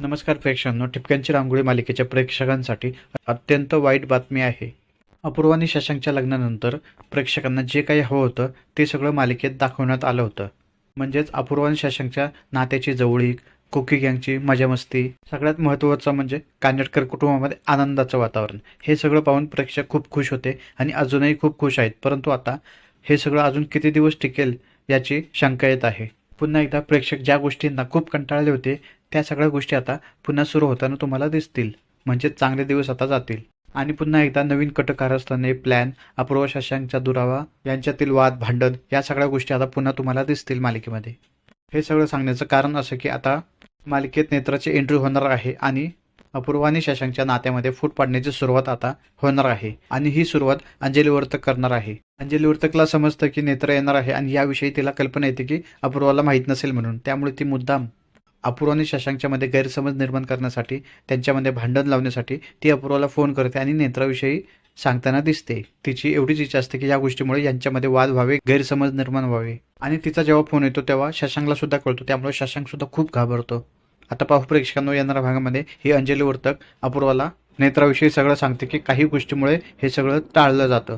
नमस्कार प्रेक्षकांनो ठिपक्यांची रांगोळी मालिकेच्या प्रेक्षकांसाठी अत्यंत वाईट बातमी आहे. अपूर्व आणि शशांकच्या लग्नानंतर प्रेक्षकांना जे काही हवं होतं ते सगळं मालिकेत दाखवण्यात आलं होतं. म्हणजेच अपूर्व आणि शशांकच्या नात्याची जवळीक कुकी गँगची मजामस्ती सगळ्यात महत्त्वाचं म्हणजे कानेटकर कुटुंबामध्ये आनंदाचं वातावरण. हे सगळं पाहून प्रेक्षक खूप खुश होते आणि अजूनही खूप खुश आहेत. परंतु आता हे सगळं अजून किती दिवस टिकेल याची शंका येत आहे. पुन्हा एकदा प्रेक्षक ज्या गोष्टींना खूप कंटाळले होते त्या सगळ्या गोष्टी आता पुन्हा सुरू होताना तुम्हाला दिसतील. म्हणजे चांगले दिवस आता जातील. आणि पुन्हा एकदा नवीन कटकारस्थाने प्लॅन अपूर्व शशांकचा दुरावा यांच्यातील वाद भांडण या सगळ्या गोष्टी आता पुन्हा तुम्हाला दिसतील मालिकेमध्ये. हे सगळं सांगण्याचं कारण असं की आता मालिकेत नेत्राची एंट्री होणार आहे आणि अपूर्व आणि शशांकच्या नात्यामध्ये फूट पाडण्याची सुरुवात आता होणार आहे. आणि ही सुरुवात अंजली वर्तक करणार आहे. अंजली वर्तकला समजतं की नेत्र येणार आहे आणि याविषयी तिला कल्पना येते की अपूर्वाला माहीत नसेल म्हणून. त्यामुळे ती मुद्दाम अपूर्व आणि शशांकच्या मध्ये गैरसमज निर्माण करण्यासाठी त्यांच्यामध्ये भांडण लावण्यासाठी ती अपूर्वाला फोन करते आणि नेत्राविषयी सांगताना दिसते. तिची एवढीच इच्छा असते की या गोष्टीमुळे यांच्यामध्ये वाद व्हावे गैरसमज निर्माण व्हावे. आणि तिचा जेव्हा फोन येतो तेव्हा शशांकला सुद्धा कळतो. त्यामुळे शशांक सुद्धा खूप घाबरतो. आता पाहू प्रेक्षकांनो येणाऱ्या भागामध्ये ही अंजली वर्तक अपूर्वाला नेत्राविषयी सगळं सांगते की काही गोष्टीमुळे हे सगळं टाळलं जातं.